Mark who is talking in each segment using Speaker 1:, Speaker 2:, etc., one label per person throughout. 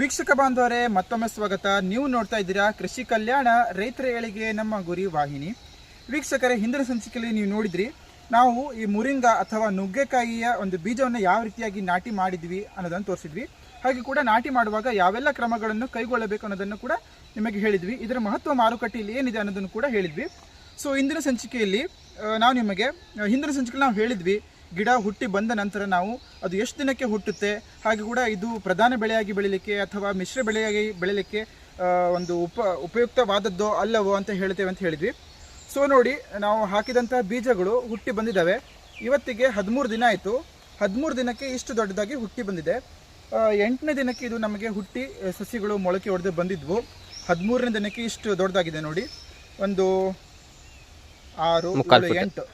Speaker 1: ವೀಕ್ಷಕ ಬಾಂಧವರೇ, ಮತ್ತೊಮ್ಮೆ ಸ್ವಾಗತ. ನೀವು ನೋಡ್ತಾ ಇದ್ದೀರಾ ಕೃಷಿ ಕಲ್ಯಾಣ ರೈತರ ಏಳಿಗೆ ನಮ್ಮ ಗುರಿ ವಾಹಿನಿ. ವೀಕ್ಷಕರೇ, ಹಿಂದಿನ ಸಂಚಿಕೆಯಲ್ಲಿ ನೀವು ನೋಡಿದ್ರಿ, ನಾವು ಈ ಮುರಿಂಗ ಅಥವಾ ನುಗ್ಗೆಕಾಯಿಯ ಒಂದು ಬೀಜವನ್ನು ಯಾವ ರೀತಿಯಾಗಿ ನಾಟಿ ಮಾಡಿದ್ವಿ ಅನ್ನೋದನ್ನು ತೋರಿಸಿದ್ವಿ. ಹಾಗೆ ಕೂಡ ನಾಟಿ ಮಾಡುವಾಗ ಯಾವೆಲ್ಲ ಕ್ರಮಗಳನ್ನು ಕೈಗೊಳ್ಳಬೇಕು ಅನ್ನೋದನ್ನು ಕೂಡ ನಿಮಗೆ ಹೇಳಿದ್ವಿ. ಇದರ ಮಹತ್ವ ಮಾರುಕಟ್ಟೆಯಲ್ಲಿ ಏನಿದೆ ಅನ್ನೋದನ್ನು ಕೂಡ ಹೇಳಿದ್ವಿ. ಸೊ ಇಂದಿನ ಸಂಚಿಕೆಯಲ್ಲಿ ನಾವು ನಿಮಗೆ ಹಿಂದಿನ ಸಂಚಿಕೆಯಲ್ಲಿ ನಾವು ಹೇಳಿದ್ವಿ ಗಿಡ ಹುಟ್ಟಿ ಬಂದ ನಂತರ ನಾವು ಅದು ಎಷ್ಟು ದಿನಕ್ಕೆ ಹುಟ್ಟುತ್ತೆ ಹಾಗೆ ಕೂಡ ಇದು ಪ್ರಧಾನ ಬೆಳೆಯಾಗಿ ಬೆಳಿಲಿಕ್ಕೆ ಅಥವಾ ಮಿಶ್ರ ಬೆಳೆಯಾಗಿ ಬೆಳಿಲಿಕ್ಕೆ ಒಂದು ಉಪ ಉಪಯುಕ್ತವಾದದ್ದೋ ಅಲ್ಲವೋ ಅಂತ ಹೇಳ್ತೇವೆ ಅಂತ ಹೇಳಿದ್ವಿ. ಸೊ ನೋಡಿ ನಾವು ಹಾಕಿದಂತಹ ಬೀಜಗಳು ಹುಟ್ಟಿ ಬಂದಿದ್ದಾವೆ. ಇವತ್ತಿಗೆ ಹದಿಮೂರು ದಿನ ಆಯಿತು. ಹದಿಮೂರು ದಿನಕ್ಕೆ ಇಷ್ಟು ದೊಡ್ಡದಾಗಿ ಹುಟ್ಟಿ ಬಂದಿದೆ. ಎಂಟನೇ ದಿನಕ್ಕೆ ಇದು ನಮಗೆ ಹುಟ್ಟಿ ಸಸಿಗಳು ಮೊಳಕೆ ಹೊಡೆದು ಬಂದಿದ್ವು. ಹದಿಮೂರನೇ ದಿನಕ್ಕೆ ಇಷ್ಟು ದೊಡ್ಡದಾಗಿದೆ ನೋಡಿ. ಒಂದು ಆರು ಎಂಟು.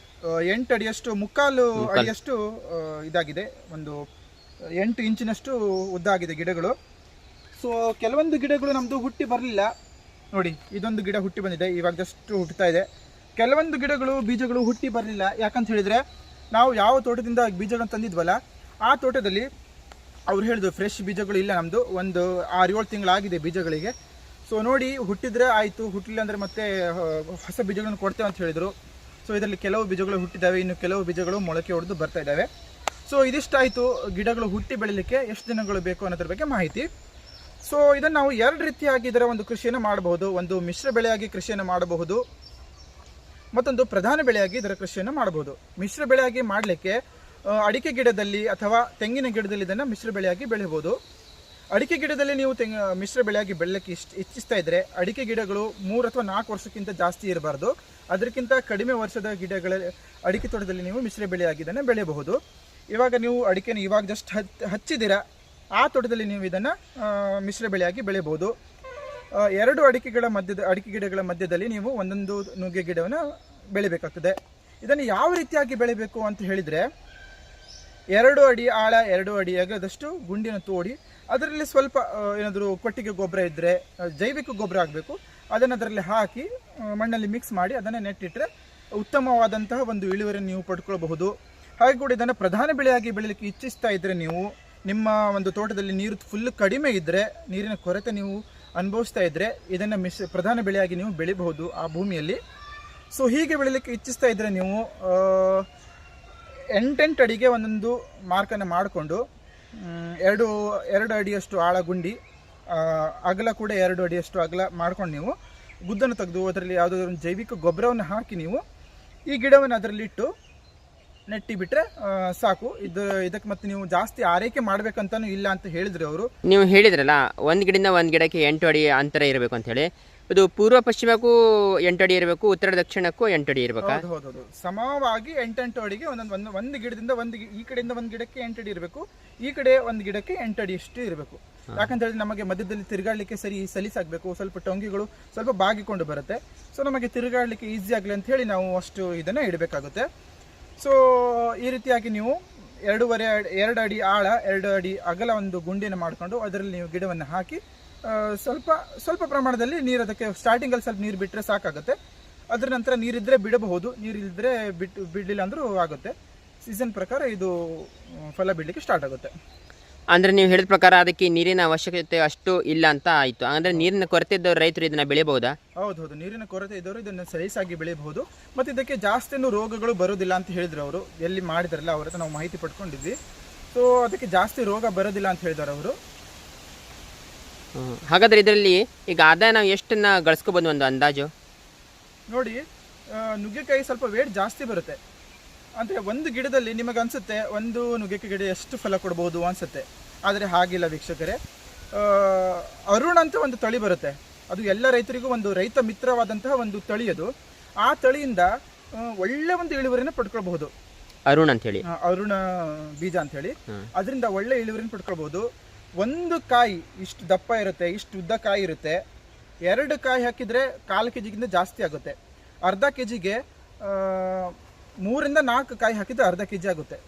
Speaker 1: ಎಂಟು ಅಡಿಯಷ್ಟು ಮುಕ್ಕಾಲು ಅಡಿಯಷ್ಟು ಇದಾಗಿದೆ. ಒಂದು ಎಂಟು ಇಂಚಿನಷ್ಟು ಉದ್ದ ಆಗಿದೆ ಗಿಡಗಳು. ಸೊ ಕೆಲವೊಂದು ಗಿಡಗಳು ನಮ್ಮದು ಹುಟ್ಟಿ ಬರಲಿಲ್ಲ. ನೋಡಿ ಇದೊಂದು ಗಿಡ ಹುಟ್ಟಿ ಬಂದಿದೆ. ಇವಾಗ ಜಸ್ಟ್ ಹುಟ್ಟುತ್ತಾ ಇದೆ. ಕೆಲವೊಂದು ಗಿಡಗಳು ಬೀಜಗಳು ಹುಟ್ಟಿ ಬರಲಿಲ್ಲ. ಯಾಕಂತ ಹೇಳಿದರೆ ನಾವು ಯಾವ ತೋಟದಿಂದ ಬೀಜಗಳನ್ನು ತಂದಿದ್ವಲ್ಲ ಆ ತೋಟದಲ್ಲಿ ಅವ್ರು ಹೇಳಿದ್ರು ಫ್ರೆಶ್ ಬೀಜಗಳು ಇಲ್ಲ ನಮ್ಮದು ಒಂದು ಆರು ಏಳು ತಿಂಗಳಾಗಿದೆ ಬೀಜಗಳಿಗೆ. ಸೊ ನೋಡಿ ಹುಟ್ಟಿದ್ರೆ ಆಯಿತು. ಹುಟ್ಟಲಿಲ್ಲ ಅಂದರೆ ಮತ್ತೆ ಹೊಸ ಬೀಜಗಳನ್ನು ಕೊಡ್ತೇವೆ ಅಂತ ಹೇಳಿದರು. ಸೊ ಇದರಲ್ಲಿ ಕೆಲವು ಬೀಜಗಳು ಹುಟ್ಟಿದ್ದಾವೆ, ಇನ್ನು ಕೆಲವು ಬೀಜಗಳು ಮೊಳಕೆ ಹೊಡೆದು ಬರ್ತಾ ಇದ್ದಾವೆ. ಸೊ ಇದಿಷ್ಟಾಯಿತು ಗಿಡಗಳು ಹುಟ್ಟಿ ಬೆಳಿಲಿಕ್ಕೆ ಎಷ್ಟು ದಿನಗಳು ಬೇಕು ಅನ್ನೋದ್ರ ಬಗ್ಗೆ ಮಾಹಿತಿ. ಸೊ ಇದನ್ನು ನಾವು ಎರಡು ರೀತಿಯಾಗಿ ಇದರ ಒಂದು ಕೃಷಿಯನ್ನು ಮಾಡಬಹುದು. ಒಂದು ಮಿಶ್ರ ಬೆಳೆಯಾಗಿ ಕೃಷಿಯನ್ನು ಮಾಡಬಹುದು. ಮತ್ತೊಂದು ಪ್ರಧಾನ ಬೆಳೆಯಾಗಿ ಇದರ ಕೃಷಿಯನ್ನು ಮಾಡಬಹುದು. ಮಿಶ್ರ ಬೆಳೆಯಾಗಿ ಮಾಡಲಿಕ್ಕೆ ಅಡಿಕೆ ಗಿಡದಲ್ಲಿ ಅಥವಾ ತೆಂಗಿನ ಗಿಡದಲ್ಲಿ ಇದನ್ನು ಮಿಶ್ರ ಬೆಳೆಯಾಗಿ ಬೆಳೆಯಬಹುದು. ಅಡಿಕೆ ಗಿಡದಲ್ಲಿ ನೀವು ತೆಂಗ, ಮಿಶ್ರ ಬೆಳೆಯಾಗಿ ಬೆಳಲಿಕ್ಕೆ ಇಷ್ಟ, ಇಚ್ಛಿಸ್ತಾ ಇದ್ದರೆ ಅಡಿಕೆ ಗಿಡಗಳು ಮೂರು ಅಥವಾ ನಾಲ್ಕು ವರ್ಷಕ್ಕಿಂತ ಜಾಸ್ತಿ ಇರಬಾರ್ದು. ಅದಕ್ಕಿಂತ ಕಡಿಮೆ ವರ್ಷದ ಗಿಡಗಳ ಅಡಿಕೆ ತೋಟದಲ್ಲಿ ನೀವು ಮಿಶ್ರ ಬೆಳೆಯಾಗಿ ಇದನ್ನು ಬೆಳೆಯಬಹುದು. ಇವಾಗ ನೀವು ಅಡಿಕೆನ ಇವಾಗ ಜಸ್ಟ್ ಹಚ್ಚಿದ್ದೀರಾ, ಆ ತೋಟದಲ್ಲಿ ನೀವು ಇದನ್ನು ಮಿಶ್ರ ಬೆಳೆಯಾಗಿ ಬೆಳೆಯಬಹುದು. ಎರಡು ಅಡಿಕೆಗಳ ಮಧ್ಯದ, ಅಡಿಕೆ ಗಿಡಗಳ ಮಧ್ಯದಲ್ಲಿ ನೀವು ಒಂದೊಂದು ನುಗ್ಗೆ ಗಿಡವನ್ನು ಬೆಳಿಬೇಕಾಗ್ತದೆ. ಇದನ್ನು ಯಾವ ರೀತಿಯಾಗಿ ಬೆಳಿಬೇಕು ಅಂತ ಹೇಳಿದರೆ, ಎರಡು ಅಡಿ ಆಳ, ಎರಡು ಅಡಿ ಅಗದಷ್ಟು ಗುಂಡಿನ ತೋಡಿ, ಅದರಲ್ಲಿ ಸ್ವಲ್ಪ ಏನಾದರೂ ಕೊಟ್ಟಿಗೆ ಗೊಬ್ಬರ ಇದ್ದರೆ ಜೈವಿಕ ಗೊಬ್ಬರ ಆಗಬೇಕು. ಅದನ್ನು ಅದರಲ್ಲಿ ಹಾಕಿ ಮಣ್ಣಲ್ಲಿ ಮಿಕ್ಸ್ ಮಾಡಿ ಅದನ್ನು ನೆಟ್ಟಿಟ್ಟರೆ ಉತ್ತಮವಾದಂತಹ ಒಂದು ಇಳುವರಿ ನೀವು ಪಡ್ಕೊಳ್ಬಹುದು. ಹಾಗೆ ಕೂಡ ಇದನ್ನು ಪ್ರಧಾನ ಬೆಳೆಯಾಗಿ ಬೆಳೀಲಿಕ್ಕೆ ಇಚ್ಛಿಸ್ತಾ ಇದ್ದರೆ ನೀವು, ನಿಮ್ಮ ಒಂದು ತೋಟದಲ್ಲಿ ನೀರು ಫುಲ್ ಕಡಿಮೆ ಇದ್ದರೆ ನೀರಿನ ಕೊರತೆ ನೀವು ಅನುಭವಿಸ್ತಾ ಇದ್ದರೆ ಇದನ್ನು ಮಿಸ್ ಪ್ರಧಾನ ಬೆಳೆಯಾಗಿ ನೀವು ಬೆಳಿಬಹುದು ಆ ಭೂಮಿಯಲ್ಲಿ. ಸೊ ಹೀಗೆ ಬೆಳಿಲಿಕ್ಕೆ ಇಚ್ಛಿಸ್ತಾ ಇದ್ದರೆ ನೀವು ಎಂಟೆಂಟು ಅಡಿಗೆ ಒಂದೊಂದು ಮಾರ್ಕನ್ನು ಮಾಡಿಕೊಂಡು ಎರಡು ಎರಡು ಅಡಿಯಷ್ಟು ಆಳ ಗುಂಡಿ ಅಗಲ ಕೂಡ ಎರಡು ಅಡಿಯಷ್ಟು ಅಗಲ ಮಾಡ್ಕೊಂಡು ನೀವು ಗುದ್ದನ್ನು ತೆಗೆದು ಅದರಲ್ಲಿ ಯಾವುದಾದ್ರು ಒಂದು ಜೈವಿಕ ಗೊಬ್ಬರವನ್ನು ಹಾಕಿ ನೀವು ಈ ಗಿಡವನ್ನು ಅದರಲ್ಲಿಟ್ಟು ನೆಟ್ಟಿ ಬಿಟ್ಟರೆ ಸಾಕು. ಇದು ಇದಕ್ಕೆ ಮತ್ತೆ ನೀವು ಜಾಸ್ತಿ ಆರೈಕೆ ಮಾಡ್ಬೇಕಂತಾನು ಇಲ್ಲ ಅಂತ ಹೇಳಿದ್ರು ಅವರು.
Speaker 2: ನೀವು ಹೇಳಿದ್ರಲ್ಲ ಒಂದು ಗಿಡದಿಂದ ಒಂದು ಗಿಡಕ್ಕೆ ಎಂಟು ಅಡಿ ಅಂತರ ಇರಬೇಕು ಅಂತ ಹೇಳಿ. ಇದು ಪೂರ್ವ ಪಶ್ಚಿಮಕ್ಕೂ ಎಂಟು ಅಡಿ ಇರಬೇಕು ಉತ್ತರ ದಕ್ಷಿಣಕ್ಕೂ ಎಂಟು ಅಡಿ ಇರಬೇಕು?
Speaker 1: ಹೌದು ಸಮವಾಗಿ ಎಂಟೆಂಟು ಅಡಿಗೆ ಒಂದೊಂದು ಒಂದು ಒಂದು ಗಿಡದಿಂದ ಒಂದು ಈ ಕಡೆಯಿಂದ ಒಂದು ಗಿಡಕ್ಕೆ ಎಂಟು ಅಡಿ ಇರಬೇಕು ಈ ಕಡೆ ಒಂದು ಗಿಡಕ್ಕೆ ಎಂಟು ಅಡಿ ಇಷ್ಟು ಇರಬೇಕು. ಯಾಕಂತ ಹೇಳಿದ್ರೆ ನಮಗೆ ಮಧ್ಯದಲ್ಲಿ ತಿರುಗಾಡಲಿಕ್ಕೆ ಸರಿ ಸಲೀಸಾಗಬೇಕು ಸ್ವಲ್ಪ ಟೊಂಗಿಗಳು ಸ್ವಲ್ಪ ಬಾಗಿಕೊಂಡು ಬರುತ್ತೆ. ಸೊ ನಮಗೆ ತಿರುಗಾಡಲಿಕ್ಕೆ ಈಸಿ ಆಗಲಿ ಅಂತ ಹೇಳಿ ನಾವು ಅಷ್ಟು ಇದನ್ನು ಇಡಬೇಕಾಗುತ್ತೆ. ಸೊ ಈ ರೀತಿಯಾಗಿ ನೀವು ಎರಡೂವರೆ ಎರಡು ಅಡಿ ಆಳ, ಎರಡು ಅಡಿ ಅಗಲ ಒಂದು ಗುಂಡಿನ ಮಾಡಿಕೊಂಡು ಅದರಲ್ಲಿ ನೀವು ಗಿಡವನ್ನು ಹಾಕಿ ಸ್ವಲ್ಪ ಸ್ವಲ್ಪ ಪ್ರಮಾಣದಲ್ಲಿ ನೀರು ಅದಕ್ಕೆ ಸ್ಟಾರ್ಟಿಂಗಲ್ಲಿ ಸ್ವಲ್ಪ ನೀರು ಬಿಟ್ಟರೆ ಸಾಕಾಗುತ್ತೆ. ಅದರ ನಂತರ ನೀರಿದ್ರೆ ಬಿಡಬಹುದು ನೀರಿಲ್ಲದ್ರೆ ಬಿಟ್ಟು ಬಿಡಲಿಲ್ಲ ಅಂದರೂ ಆಗುತ್ತೆ. ಸೀಸನ್ ಪ್ರಕಾರ ಇದು ಫಲ ಬಿಡಲಿಕ್ಕೆ ಸ್ಟಾರ್ಟ್ ಆಗುತ್ತೆ.
Speaker 2: ಅಂದ್ರೆ ನೀವು ಹೇಳಿದ ಪ್ರಕಾರ ಅದಕ್ಕೆ ನೀರಿನ ಅವಶ್ಯಕತೆ ಅಷ್ಟು ಇಲ್ಲ ಅಂತ ಆಯಿತು. ಅಂದರೆ ನೀರಿನ ಕೊರತೆ ಇದ್ದವರು ರೈತರು ಇದನ್ನ ಬೆಳೆಯಬಹುದಾ
Speaker 1: ಹೌದು ಹೌದು. ನೀರಿನ ಕೊರತೆ ಇದ್ದವರು ಇದನ್ನು ಸಲೀಸಾಗಿ ಬೆಳೆಯಬಹುದು ಮತ್ತು ಇದಕ್ಕೆ ಜಾಸ್ತಿನೂ ರೋಗಗಳು ಬರೋದಿಲ್ಲ ಅಂತ ಹೇಳಿದ್ರು ಅವರು. ಎಲ್ಲಿ ಮಾಡಿದ್ರಲ್ಲ ಅವ್ರ ಹತ್ರ ನಾವು ಮಾಹಿತಿ ಪಡ್ಕೊಂಡಿದ್ವಿ. ಸೊ ಅದಕ್ಕೆ ಜಾಸ್ತಿ ರೋಗ ಬರೋದಿಲ್ಲ ಅಂತ ಹೇಳಿದಾರೆ ಅವರು.
Speaker 2: ಹಾಗಾದರೆ ಇದರಲ್ಲಿ ಈಗ ಆದಾಯ ನಾವು ಎಷ್ಟನ್ನು ಗಳಿಸ್ಕೋಬೋದು ಒಂದು ಅಂದಾಜು?
Speaker 1: ನೋಡಿ ನುಗ್ಗೆಕಾಯಿ ಸ್ವಲ್ಪ ವೇಟ್ ಜಾಸ್ತಿ ಬರುತ್ತೆ. ಅಂದರೆ ಒಂದು ಗಿಡದಲ್ಲಿ ನಿಮಗೆ ಅನಿಸುತ್ತೆ ಒಂದು ನುಗ್ಗೆಕಾಯಿ ಗಿಡ ಎಷ್ಟು ಫಲ ಕೊಡ್ಬೋದು ಅನಿಸುತ್ತೆ. ಆದರೆ ಹಾಗಿಲ್ಲ ವೀಕ್ಷಕರೇ. ಅರುಣ್ ಅಂತ ಒಂದು ತಳಿ ಬರುತ್ತೆ. ಅದು ಎಲ್ಲ ರೈತರಿಗೂ ಒಂದು ರೈತ ಮಿತ್ರವಾದಂತಹ ಒಂದು ತಳಿ ಅದು. ಆ ತಳಿಯಿಂದ ಒಳ್ಳೆ ಒಂದು ಇಳುವರಿನ ಪಡ್ಕೊಳ್ಬಹುದು.
Speaker 2: ಅರುಣ್ ಅಂತ ಹೇಳಿ
Speaker 1: ಆ, ಅರುಣ ಬೀಜ ಅಂತ ಹೇಳಿ ಅದರಿಂದ ಒಳ್ಳೆ ಇಳುವರಿನ ಪಡ್ಕೊಳ್ಬಹುದು. ಒಂದು ಕಾಯಿ ಇಷ್ಟು ದಪ್ಪ ಇರುತ್ತೆ ಇಷ್ಟು ಉದ್ದ ಕಾಯಿ ಇರುತ್ತೆ. ಎರಡು ಕಾಯಿ ಹಾಕಿದ್ರೆ ಕಾಲು ಕೆಜಿಗಿಂತ ಜಾಸ್ತಿ ಆಗುತ್ತೆ. ಅರ್ಧ ಕೆ ಜಿಗೆ ಮೂರಿಂದ ನಾಲ್ಕು ಕಾಯಿ ಹಾಕಿದ್ರೆ ಅರ್ಧ ಕೆ ಜಿ ಆಗುತ್ತೆ.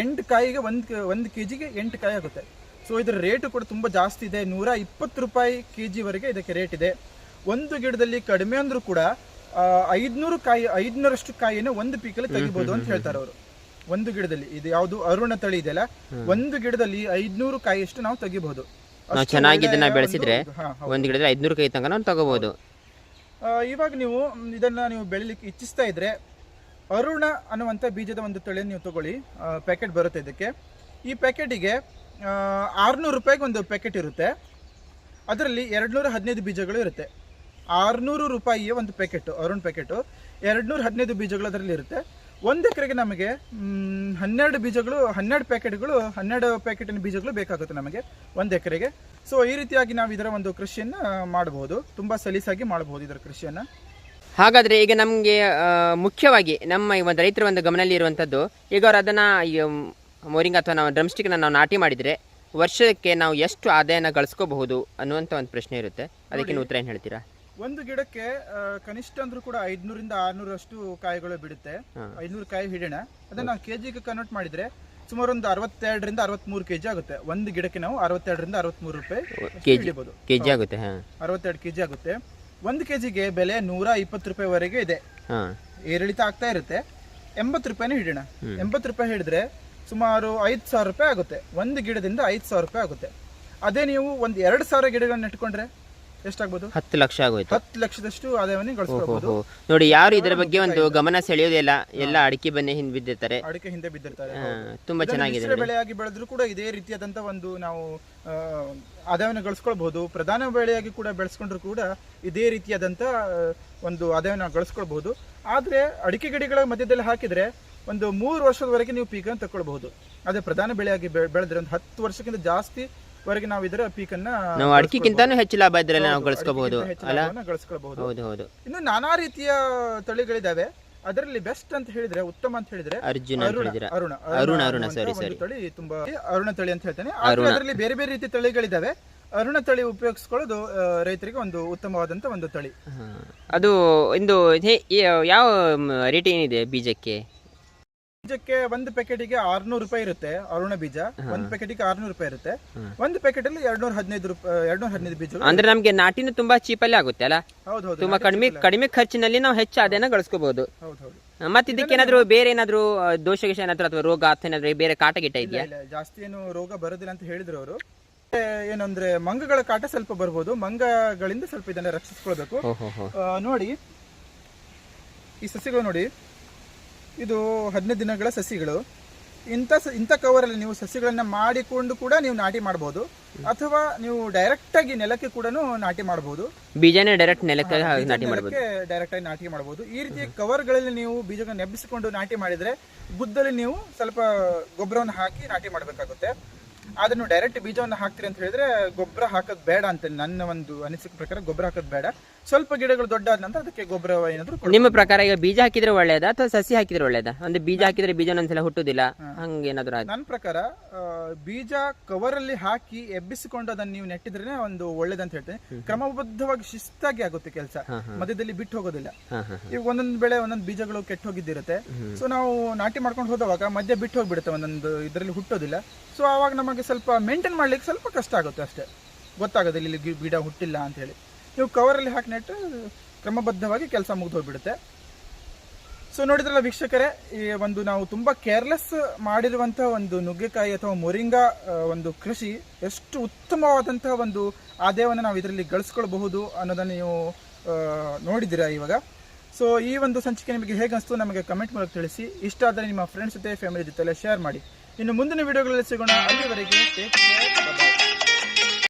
Speaker 1: ಎಂಟು ಕಾಯಿಗೆ ಒಂದು ಒಂದು ಕೆ ಜಿಗೆ ಎಂಟು ಕಾಯಿ ಆಗುತ್ತೆ. ಸೊ ಇದರ ರೇಟು ಕೂಡ ತುಂಬ ಜಾಸ್ತಿ ಇದೆ. ನೂರ ಇಪ್ಪತ್ತು ರೂಪಾಯಿ ಕೆ ಜಿವರೆಗೆ ಇದಕ್ಕೆ ರೇಟ್ ಇದೆ. ಒಂದು ಗಿಡದಲ್ಲಿ ಕಡಿಮೆ ಅಂದರೂ ಕೂಡ ಐದುನೂರು ಕಾಯಿ ಐದುನೂರಷ್ಟು ಕಾಯಿನ ಒಂದು ಪೀಕಲ್ಲಿ ತೆಗಿಬೋದು ಅಂತ ಹೇಳ್ತಾರೆ ಅವರು. ಒಂದು ಗಿಡದಲ್ಲಿ. ಇದು ಯಾವುದು? ಅರುಣ ತಳಿ ಇದೆಯಲ್ಲ ಒಂದು ಗಿಡದಲ್ಲಿ ಐದ್ನೂರು ಕಾಯಿಯಷ್ಟು ನಾವು ತೆಗಿಬಹುದು
Speaker 2: ನಾವು ಚೆನ್ನಾಗಿ ಇದನ್ನ ಬೆಳೆಸಿದ್ರೆ. ಒಂದು ಗಿಡದಲ್ಲಿ ಐದುನೂರು ಕಾಯಿ ತನಕ ನಾವು ತಗೋಬಹುದು
Speaker 1: ಇವಾಗ ನೀವು ಇದನ್ನ ನೀವು ಬೆಳಿಲಿಕ್ಕೆ ಇಚ್ಛಿಸ್ತಾ ಇದ್ರೆ ಅರುಣ ಅನ್ನುವಂಥ ಬೀಜದ ಒಂದು ತಳಿಯನ್ನು ನೀವು ತಗೊಳ್ಳಿ. ಪ್ಯಾಕೆಟ್ ಬರುತ್ತೆ ಇದಕ್ಕೆ. ಈ ಪ್ಯಾಕೆಟಿಗೆ ಆರುನೂರು ರೂಪಾಯಿಗೆ ಒಂದು ಪ್ಯಾಕೆಟ್ ಇರುತ್ತೆ. ಅದರಲ್ಲಿ ಎರಡುನೂರ ಹದಿನೈದು ಬೀಜಗಳು ಇರುತ್ತೆ. ಆರುನೂರು ರೂಪಾಯಿಯ ಒಂದು ಪ್ಯಾಕೆಟು ಅರುಣ್ ಪ್ಯಾಕೆಟು ಎರಡುನೂರ ಹದಿನೈದು ಬೀಜಗಳು ಅದರಲ್ಲಿ ಇರುತ್ತೆ. ಒಂದು ಎಕರೆಗೆ ನಮಗೆ ಹನ್ನೆರಡು ಬೀಜಗಳು, ಹನ್ನೆರಡು ಪ್ಯಾಕೆಟ್ಗಳು ಹನ್ನೆರಡು ಪ್ಯಾಕೆಟಿನ ಬೀಜಗಳು ಬೇಕಾಗುತ್ತೆ ನಮಗೆ ಒಂದು ಎಕರೆಗೆ. ಸೊ ಈ ರೀತಿಯಾಗಿ ನಾವು ಇದರ ಒಂದು ಕೃಷಿಯನ್ನು ಮಾಡಬಹುದು ತುಂಬ ಸಲೀಸಾಗಿ ಮಾಡಬಹುದು ಇದರ ಕೃಷಿಯನ್ನು.
Speaker 2: ಹಾಗಾದ್ರೆ ಈಗ ನಮಗೆ ಮುಖ್ಯವಾಗಿ ನಮ್ಮ ಈ ಒಂದು ರೈತರ ಒಂದು ಗಮನದಲ್ಲಿ ಇರುವಂಥದ್ದು ಈಗ ಅವರು ಅದನ್ನು ಮೋರಿಂಗ್ ಅಥವಾ ನಾವು ಡ್ರಮ್ ಸ್ಟಿಕ್ನ ನಾವು ನಾಟಿ ಮಾಡಿದ್ರೆ ವರ್ಷಕ್ಕೆ ನಾವು ಎಷ್ಟು ಆದಾಯನ ಗಳಿಸ್ಕೋಬಹುದು ಅನ್ನುವಂಥ ಒಂದು ಪ್ರಶ್ನೆ ಇರುತ್ತೆ. ಅದಕ್ಕೆ ಉತ್ತರ ಏನು ಹೇಳ್ತೀರಾ?
Speaker 1: ಒಂದು ಗಿಡಕ್ಕೆ ಕನಿಷ್ಠ ಅಂದ್ರೂ ಕೂಡ ಐದ್ನೂರಿಂದ ಆರ್ನೂರಷ್ಟು ಕಾಯಿಗಳು ಬಿಡುತ್ತೆ. ಐದ್ನೂರು ಕಾಯಿ ಹಿಡೋಣ ಅದನ್ನ ನಾವು ಕೆಜಿಗೆ ಕನ್ವರ್ಟ್ ಮಾಡಿದ್ರೆ ಸುಮಾರು ಒಂದು ಅರವತ್ತೆರಡರಿಂದ ಅರವತ್ಮೂರು ಕೆಜಿ ಆಗುತ್ತೆ. ಒಂದು ಗಿಡಕ್ಕೆ ನಾವು ಅರವತ್ತೆರಡರಿಂದ ಅರವತ್ಮೂರು ರೂಪಾಯಿ
Speaker 2: ಕೆಜಿ ಕೆ ಜಿ ಆಗುತ್ತೆ
Speaker 1: ಅರವತ್ತೆರಡು ಕೆಜಿ ಆಗುತ್ತೆ. ಒಂದು ಕೆಜಿಗೆ ಬೆಲೆ ನೂರ ಇಪ್ಪತ್ತು ರೂಪಾಯಿವರೆಗೆ ಇದೆ. ಏರಿಳಿತ ಆಗ್ತಾ ಇರುತ್ತೆ. ಎಂಬತ್ತು ರೂಪಾಯಿನೇ ಹಿಡಿಣ. ಎಂಬತ್ತು ರೂಪಾಯಿ ಹಿಡಿದ್ರೆ ಸುಮಾರು ಐದು ಸಾವಿರ ರೂಪಾಯಿ ಆಗುತ್ತೆ. ಒಂದು ಗಿಡದಿಂದ ಐದು ಸಾವಿರ ರೂಪಾಯಿ ಆಗುತ್ತೆ. ಅದೇ ನೀವು ಒಂದು ಎರಡು ಸಾವಿರ ಗಿಡಗಳನ್ನ ನೆಟ್ಕೊಂಡ್ರೆ ಎಷ್ಟಾಗ್ಬೋದು?
Speaker 2: ಹತ್ತು ಲಕ್ಷ ಆಗೋಯ್ತು.
Speaker 1: ಹತ್ತು ಲಕ್ಷದಷ್ಟು ಆದಾಯವನ್ನು ಗಳಿಸ್ಕೊಳ್ಬಹುದು
Speaker 2: ನೋಡಿ ಯಾರು ಇದರ ಬಗ್ಗೆ ಒಂದು ಗಮನ ಸೆಳೆಯೋದಿಲ್ಲ ಎಲ್ಲ ಅಡಿಕೆ ಬನ್ನಿ ಹಿಂದೆ ಬಿದ್ದಿರ್ತಾರೆ.
Speaker 1: ಅಡಿಕೆ ಹಿಂದೆ ಬಿದ್ದಿರ್ತಾರೆ
Speaker 2: ತುಂಬಾ ಚೆನ್ನಾಗಿದೆ
Speaker 1: ಬೆಳೆಯಾಗಿ ಬೆಳೆದ್ರು ಕೂಡ ಇದೇ ರೀತಿಯಾದಂತ ಒಂದು ನಾವು ಆದಾಯವನ್ನು ಗಳಿಸ್ಕೊಳ್ಬಹುದು ಪ್ರಧಾನ ಬೆಳೆಯಾಗಿ ಕೂಡ ಬೆಳೆಸ್ಕೊಂಡ್ರು ಕೂಡ ಇದೇ ರೀತಿಯಾದಂತ ಒಂದು ಆದಾಯವನ್ನು ಗಳಿಸ್ಕೊಳ್ಬಹುದು ಆದ್ರೆ ಅಡಿಕೆ ಗಿಡಗಳ ಮಧ್ಯದಲ್ಲಿ ಹಾಕಿದ್ರೆ ಒಂದು ಮೂರು ವರ್ಷದವರೆಗೆ ನೀವು ಪೀಕನ್ನು ತಗೊಳ್ಬಹುದು ಅದೇ ಪ್ರಧಾನ ಬೆಳೆಯಾಗಿ ಬೆಳೆದ್ರೆ ಒಂದು ಹತ್ತು ವರ್ಷಕ್ಕಿಂತ ಜಾಸ್ತಿ ವರೆಗೆ ನಾವು ಇದರ ಪೀಕನ್ನ
Speaker 2: ನಾವು ಅಡಿಕೆಗಿಂತಾನು ಹೆಚ್ಚು ಲಾಭ ಇದ್ರಲ್ಲಿ ನಾವು ಗಳಿಸ್ಕೋಬಹುದು. ಅಲ್ಲ?
Speaker 1: ಗಳಿಸ್ಕೊಳ್ಬಹುದು.
Speaker 2: ಹೌದು ಹೌದು.
Speaker 1: ಇನ್ನು ನಾನಾ ರೀತಿಯ ತಳಿಗಳಿದಾವೆ. ಅದರಲ್ಲಿ ಬೆಸ್ಟ್ ಅಂತ ಹೇಳಿದ್ರೆ ಉತ್ತಮ ಅಂತ ಹೇಳಿದ್ರೆ
Speaker 2: ಅರ್ಜುನ
Speaker 1: ಅರುಣ ಅರುಣ
Speaker 2: ಅರುಣ,
Speaker 1: ಸರಿ
Speaker 2: sorry.
Speaker 1: ತಳಿ ತುಂಬಾ ಅರುಣ ತಳಿ ಅಂತ ಹೇಳ್ತೇನೆ. ಅದರಲ್ಲಿ ಬೇರೆ ಬೇರೆ ರೀತಿ ತಳಿಗಳಿದಾವೆ. ಅರುಣ ತಳಿ ಉಪಯೋಗಿಸ್ಕೊಳ್ಳೋದು ರೈತರಿಗೆ ಒಂದು ಉತ್ತಮವಾದಂತ ಒಂದು ತಳಿ.
Speaker 2: ಅದು ಇಂದು ಯಾವ ರೇಟ್ ಏನಿದೆ ಬೀಜಕ್ಕೆ?
Speaker 1: ಬೀಜಕ್ಕೆ ಒಂದು ಪ್ಯಾಕೆಟ್ಗೆ ಆರ್ನೂರು ರೂಪಾಯಿ ಇರುತ್ತೆ ಅರುಣ ಬೀಜ. ಒಂದು ಪ್ಯಾಕೆಟಿಗೆ ಆರ್ನೂರು ರೂಪಾಯಿ ಇರುತ್ತೆ. ಒಂದು ಪ್ಯಾಕೆಟ್ ಅಲ್ಲಿ ಎರಡ್ನೂರ ಹದಿನೈದು ರೂಪಾಯಿ ಎರಡ್ನೂರ ಹದಿನೈದು ಬೀಜ
Speaker 2: ಅಂದ್ರೆ ನಮ್ಗೆ ನಾಟಿನ ತುಂಬಾ ಚೀಪಲ್ಲಿ ಆಗುತ್ತೆ ಅಲ್ಲ?
Speaker 1: ಹೌದು ಹೌದು.
Speaker 2: ತುಂಬಾ ಕಡಿಮೆ ಕಡಿಮೆ ಖರ್ಚಿನಲ್ಲಿ ನಾವು ಹೆಚ್ಚು ಆದಾಯನ ಗಳಿಸ್ಕೋಬಹುದು
Speaker 1: ಹೌದು ಹೌದು.
Speaker 2: ಮತ್ತೆ ಇದಕ್ಕೆ ಏನಾದ್ರು ಬೇರೆ ಏನಾದ್ರು ದೋಷ ಗಿಶ ಏನಾದ್ರು ಅಥವಾ ರೋಗ ಅಥವಾ ಏನಾದ್ರು ಬೇರೆ ಕಾಟ ಗಿಟ್ಟ ಇದೆಯಾ?
Speaker 1: ಜಾಸ್ತಿ ಏನು ರೋಗ ಬರೋದಿಲ್ಲ ಅಂತ ಹೇಳಿದ್ರು ಅವರು. ಏನಂದ್ರೆ ಮಂಗಗಳ ಕಾಟ ಸ್ವಲ್ಪ ಬರ್ಬೋದು. ಮಂಗಗಳಿಂದ ಸ್ವಲ್ಪ ಇದನ್ನ ರಕ್ಷಿಸ್ಕೊಳ್ಬೇಕು. ನೋಡಿ. ಈ ಸಸಿಗಳು ನೋಡಿ. ಇದು ಹದಿನೈದು ದಿನಗಳ ಸಸಿಗಳು. ಇಂಥ ಸ- ಇಂಥ ಕವರಲ್ಲಿ ನೀವು ಸಸಿಗಳನ್ನು ಮಾಡಿಕೊಂಡು ಕೂಡ ನೀವು ನಾಟಿ ಮಾಡಬಹುದು ಅಥವಾ ನೀವು ಡೈರೆಕ್ಟ್ ಆಗಿ ನೆಲಕ್ಕೆ ಕೂಡ ನಾಟಿ ಮಾಡಬಹುದು
Speaker 2: ಬೀಜನೇ ಡೈರೆಕ್ಟ್ ನೆಲಕ್ಕೆ ನಾಟಿ ಮಾಡ್ಬೋದು.
Speaker 1: ಡೈರೆಕ್ಟ್ ಆಗಿ ನಾಟಿ ಮಾಡಬಹುದು ಈ ರೀತಿಯ ಕವರ್ಗಳಲ್ಲಿ ನೀವು ಬೀಜಗಳನ್ನು ನೆಬ್ಬಿಸಿಕೊಂಡು ನಾಟಿ ಮಾಡಿದ್ರೆ ಗುದ್ದಲ್ಲಿ ನೀವು ಸ್ವಲ್ಪ ಗೊಬ್ಬರವನ್ನು ಹಾಕಿ ನಾಟಿ ಮಾಡಬೇಕಾಗುತ್ತೆ. ಅದನ್ನು ಡೈರೆಕ್ಟ್ ಬೀಜವನ್ನು ಹಾಕ್ತೀರಿ ಅಂತ ಹೇಳಿದ್ರೆ ಗೊಬ್ಬರ ಹಾಕೋದು ಬೇಡ ಅಂತ ನನ್ನ ಒಂದು ಅನಿಸಿಕೆ ಪ್ರಕಾರ ಗೊಬ್ಬರ ಹಾಕೋದು ಬೇಡ. ಸ್ವಲ್ಪ ಗಿಡಗಳು ದೊಡ್ಡ ಆದ ನಂತರ ಅದಕ್ಕೆ ಗೊಬ್ಬರ ಏನಾದ್ರು ಕೊಡ್ಬೇಕು.
Speaker 2: ನಿಮ್ಮ ಪ್ರಕಾರ ಈಗ ಬೀಜ ಹಾಕಿದ್ರೆ ಒಳ್ಳೇದ ಅಥವಾ ಸಸಿ ಹಾಕಿದ್ರೆ ಒಳ್ಳೇದ ಅಂದ್ರೆ ಬೀಜ ಹಾಕಿದ್ರೆ ಬೀಜ ಒಂದ್ಸಲ ಹುಟ್ಟುದಿಲ್ಲ ಹಂಗೇನಾದ್ರು ಆಯ್ತು?
Speaker 1: ನನ್ನ ಪ್ರಕಾರ ಆ, ಬೀಜ ಕವರ್ ಅಲ್ಲಿ ಹಾಕಿ ಎಬ್ಬಿಸಿಕೊಂಡು ಅದನ್ನ ನೀವು ನೆಟ್ಟಿದ್ರೆ ಒಂದು ಒಳ್ಳೇದಂತ ಹೇಳ್ತೇನೆ. ಕ್ರಮಬದ್ಧವಾಗಿ ಶಿಸ್ತಾಗಿ ಆಗುತ್ತೆ ಕೆಲಸ. ಮಧ್ಯದಲ್ಲಿ ಬಿಟ್ಟು ಹೋಗೋದಿಲ್ಲ.
Speaker 2: ಹಾ ಹಾ
Speaker 1: ಈಗ ಒಂದೊಂದು ಬೆಳೆ ಒಂದೊಂದು ಬೀಜಗಳು ಕೆಟ್ಟ ಹೋಗಿದ್ದಿರುತ್ತೆ. ಸೊ ನಾವು ನಾಟಿ ಮಾಡ್ಕೊಂಡು ಹೋದವಾಗ ಮಧ್ಯ ಬಿಟ್ಟು ಹೋಗ್ಬಿಡುತ್ತೆ ಒಂದೊಂದು ಇದರಲ್ಲಿ ಹುಟ್ಟೋದಿಲ್ಲ. ಸೊ ಆವಾಗ ನಮಗೆ ಸ್ವಲ್ಪ ಮೇಂಟೈನ್ ಮಾಡ್ಲಿಕ್ಕೆ ಸ್ವಲ್ಪ ಕಷ್ಟ ಆಗುತ್ತೆ ಅಷ್ಟೇ. ಗೊತ್ತಾಗೋದಿಲ್ಲ ಇಲ್ಲಿ ಗಿ- ಗಿಡ ಹುಟ್ಟಿಲ್ಲ ಅಂತ ಹೇಳಿ. ನೀವು ಕವರಲ್ಲಿ ಹಾಕಿ ನೆಟ್ಟು ಕ್ರಮಬದ್ಧವಾಗಿ ಕೆಲಸ ಮುಗಿದು ಹೋಗ್ಬಿಡುತ್ತೆ. ಸೊ ನೋಡಿದ್ರಲ್ಲ ವೀಕ್ಷಕರೇ, ಈ ಒಂದು ನಾವು ತುಂಬ ಕೇರ್ಲೆಸ್ ಮಾಡಿರುವಂತಹ ಒಂದು ನುಗ್ಗೆಕಾಯಿ ಅಥವಾ ಮೊರಿಂಗಾ ಒಂದು ಕೃಷಿ ಎಷ್ಟು ಉತ್ತಮವಾದಂತಹ ಒಂದು ಆದಾಯವನ್ನು ನಾವು ಇದರಲ್ಲಿ ಗಳಿಸ್ಕೊಳ್ಬಹುದು ಅನ್ನೋದನ್ನು ನೀವು ನೋಡಿದ್ದೀರಾ ಇವಾಗ? ಸೊ ಈ ಒಂದು ಸಂಚಿಕೆ ನಿಮಗೆ ಹೇಗೆ ಅನಿಸ್ತು ನಮಗೆ ಕಮೆಂಟ್ ಮೂಲಕ ತಿಳಿಸಿ. ಇಷ್ಟ ಆದರೆ ನಿಮ್ಮ ಫ್ರೆಂಡ್ಸ್ ಜೊತೆ ಫ್ಯಾಮಿಲಿ ಜೊತೆ ಶೇರ್ ಮಾಡಿ. ಇನ್ನು ಮುಂದಿನ ವಿಡಿಯೋಗಳಲ್ಲಿ ಸಿಗೋಣ. ಅಲ್ಲಿವರೆಗೆ